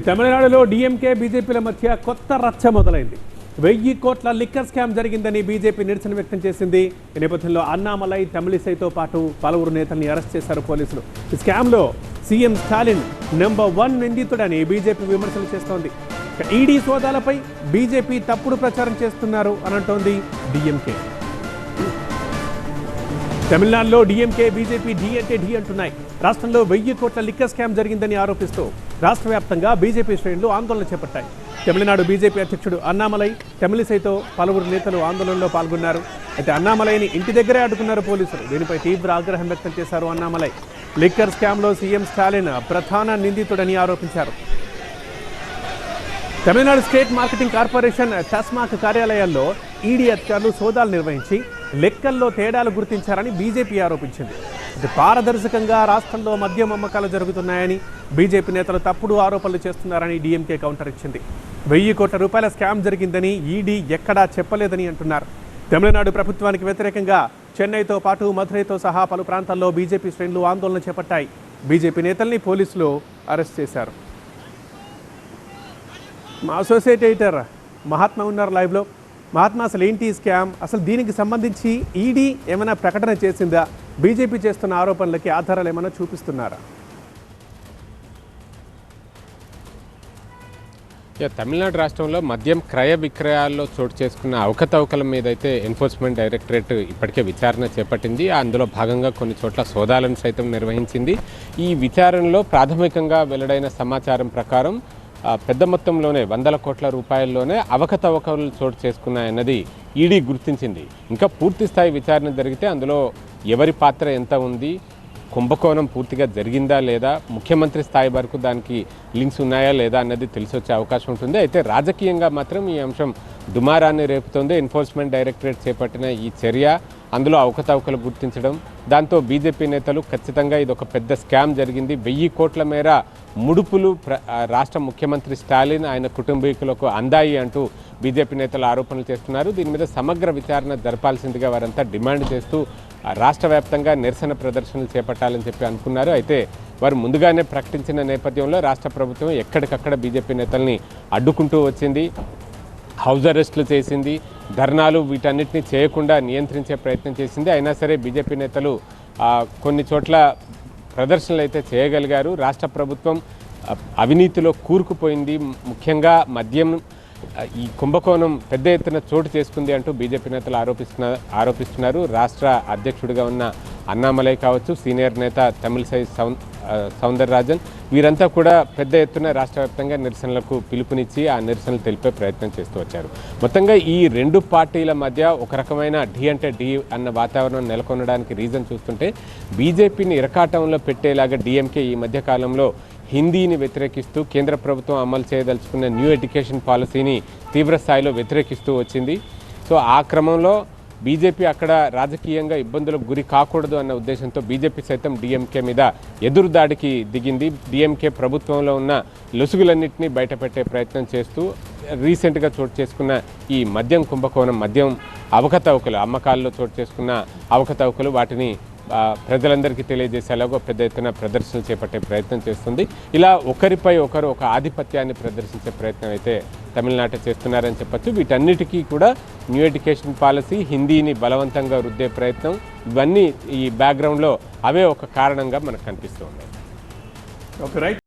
తమిళనాడులో డిఎంకే బీజేపీల మధ్య కొత్త రచ్చ మొదలైంది. వెయ్యి కోట్ల లిక్కర్ స్కామ్ జరిగిందని బీజేపీ నిరసన వ్యక్తం చేసింది. ఈ నేపథ్యంలో అన్నామలై తమిళిసైతో పాటు పలువురు నేతల్ని అరెస్ట్ చేశారు పోలీసులు. ఈ స్కామ్లో సీఎం స్టాలిన్ నెంబర్ వన్ నిందితుడని బీజేపీ విమర్శలు చేస్తోంది. ఈడీ సోదాలపై బీజేపీ తప్పుడు ప్రచారం చేస్తున్నారు అని అంటోంది డిఎంకే. తమిళనాడులో డిఎంకే బీజేపీ డి అంటే డి అంటున్నాయి. రాష్ట్రంలో వెయ్యి కోట్ల లిక్కర్ స్కామ్ జరిగిందని ఆరోపిస్తూ రాష్ట్ర వ్యాప్తంగా బీజేపీ శ్రేణులు ఆందోళన చేపట్టాయి. తమిళనాడు బీజేపీ అధ్యక్షుడు అన్నామలై తమిళిసైతో పలువురు నేతలు ఆందోళనలో పాల్గొన్నారు. అయితే అన్నామలైని ఇంటి దగ్గరే అడ్డుకున్నారు పోలీసులు. దీనిపై తీవ్ర ఆగ్రహం వ్యక్తం చేశారు అన్నామలై. లిక్కర్ స్కామ్లో సీఎం స్టాలిన్ ప్రధాన నిందితుడని ఆరోపించారు. Tamil Nadu state marketing corporation TASMAC కార్యాలయాల్లో ఈడీ అధికారులు సోదాలు నిర్వహించి లెక్కల్లో తేడాలు గుర్తించారని బీజేపీ ఆరోపించింది. పారదర్శకంగా రాష్ట్రంలో మద్యం అమ్మకాలు జరుగుతున్నాయని బీజేపీ నేతలు తప్పుడు ఆరోపణలు చేస్తున్నారని డీఎంకే కౌంటర్ ఇచ్చింది. వెయ్యి కోట్ల రూపాయల స్కామ్ జరిగిందని ఈడీ ఎక్కడా చెప్పలేదని అంటున్నారు. తమిళనాడు ప్రభుత్వానికి వ్యతిరేకంగా చెన్నైతో పాటు మధురైతో సహా పలు ప్రాంతాల్లో బీజేపీ శ్రేణులు ఆందోళన చేపట్టాయి. బీజేపీ నేతల్ని పోలీసులు అరెస్ట్ చేశారు. మా అసోసియేట్ ఎడిటర్ మహాత్మా ఉన్నారు లైవ్లో. మహాత్మా అసలు ఏంటి స్కామ్ అసలు దీనికి సంబంధించి ఈడీ ఏమైనా ప్రకటన చేసిందా? బీజేపీ చేస్తున్న ఆరోపణలకి ఆధారాలు ఏమైనా చూపిస్తున్నారా? తమిళనాడు రాష్ట్రంలో మద్యం క్రయ విక్రయాల్లో చోటు చేసుకున్న అవకతవకల మీద అయితే ఎన్ఫోర్స్మెంట్ డైరెక్టరేట్ ఇప్పటికే విచారణ చేపట్టింది. అందులో భాగంగా కొన్ని చోట్ల సోదాలను సైతం నిర్వహించింది. ఈ విచారణలో ప్రాథమికంగా వెల్లడైన సమాచారం ప్రకారం పెద్ద మొత్తంలోనే వందల కోట్ల రూపాయల్లోనే అవకతవకలు చోటు చేసుకున్నాయన్నది ఈడీ గుర్తించింది. ఇంకా పూర్తి స్థాయి విచారణ జరిగితే అందులో ఎవరి పాత్ర ఎంత ఉంది కుంభకోణం పూర్తిగా జరిగిందా లేదా ముఖ్యమంత్రి స్థాయి వరకు దానికి లింక్స్ ఉన్నాయా లేదా అన్నది తెలిసొచ్చే అవకాశం ఉంటుంది. అయితే రాజకీయంగా మాత్రం ఈ అంశం దుమారాన్ని రేపుతోంది. ఎన్ఫోర్స్మెంట్ డైరెక్టరేట్ చేపట్టిన ఈ చర్య అందులో అవకతవకలు గుర్తించడం దాంతో బీజేపీ నేతలు ఖచ్చితంగా ఇది ఒక పెద్ద స్కామ్ జరిగింది. వెయ్యి కోట్ల మేర ముడుపులు రాష్ట్ర ముఖ్యమంత్రి స్టాలిన్ ఆయన కుటుంబీకులకు అందాయి అంటూ బీజేపీ నేతలు ఆరోపణలు చేస్తున్నారు. దీని మీద సమగ్ర విచారణ జరపాల్సిందిగా వారంతా డిమాండ్ చేస్తూ రాష్ట్ర వ్యాప్తంగా నిరసన ప్రదర్శనలు చేపట్టాలని చెప్పి అనుకున్నారు. అయితే వారు ముందుగానే ప్రకటించిన నేపథ్యంలో రాష్ట్ర ప్రభుత్వం ఎక్కడికక్కడ బీజేపీ నేతల్ని అడ్డుకుంటూ వచ్చింది హౌస్ అరెస్టులు చేసింది ధర్నాలు వీటన్నిటిని చేయకుండా నియంత్రించే ప్రయత్నం చేసింది. అయినా సరే బీజేపీ నేతలు కొన్ని చోట్ల ప్రదర్శనలు అయితే చేయగలిగారు. రాష్ట్ర ప్రభుత్వం అవినీతిలో కూరుకుపోయింది. ముఖ్యంగా మద్యం ఈ కుంభకోణం పెద్ద ఎత్తున చోటు చేసుకుంది అంటూ బీజేపీ నేతలు ఆరోపిస్తున్న ఆరోపిస్తున్నారు. రాష్ట్ర అధ్యక్షుడిగా ఉన్న అన్నామలై కావచ్చు సీనియర్ నేత తమిళసై సౌ సౌందరరాజన్ వీరంతా కూడా పెద్ద ఎత్తున రాష్ట్ర వ్యాప్తంగా నిరసనలకు పిలుపునిచ్చి ఆ నిరసనలు తెలిపే ప్రయత్నం చేస్తూ వచ్చారు. మొత్తంగా ఈ రెండు పార్టీల మధ్య ఒక రకమైన డి అంటే డి అన్న వాతావరణం నెలకొనడానికి రీజన్ చూస్తుంటే బీజేపీని ఇరకాటంలో పెట్టేలాగా డిఎంకే ఈ మధ్యకాలంలో హిందీని వ్యతిరేకిస్తూ కేంద్ర ప్రభుత్వం అమలు చేయదలుచుకున్న న్యూ ఎడ్యుకేషన్ పాలసీని తీవ్ర స్థాయిలో వ్యతిరేకిస్తూ వచ్చింది. సో ఆ క్రమంలో బీజేపీ అక్కడ రాజకీయంగా ఇబ్బందులకు గురి కాకూడదు అన్న ఉద్దేశంతో బీజేపీ సైతం డిఎంకే మీద ఎదురు దాడికి దిగింది. డిఎంకే ప్రభుత్వంలో ఉన్న లొసుగులన్నింటినీ బయటపెట్టే ప్రయత్నం చేస్తూ రీసెంట్గా చోటు చేసుకున్న ఈ మద్యం కుంభకోణం మద్యం అవకతవకలు అమ్మకాల్లో చోటు చేసుకున్న అవకతవకలు వాటిని ప్రజలందరికీ తెలియజేసేలాగా పెద్ద ఎత్తున ప్రదర్శనలు చేపట్టే ప్రయత్నం చేస్తుంది. ఇలా ఒకరిపై ఒకరు ఒక ఆధిపత్యాన్ని ప్రదర్శించే ప్రయత్నం అయితే తమిళనాట చేస్తున్నారని చెప్పొచ్చు. వీటన్నిటికీ కూడా న్యూ ఎడ్యుకేషన్ పాలసీ హిందీని బలవంతంగా రుద్దే ప్రయత్నం. ఇవన్నీ ఈ బ్యాక్గ్రౌండ్లో అవే ఒక కారణంగా మనకు కనిపిస్తూ ఉన్నాయి. Okay right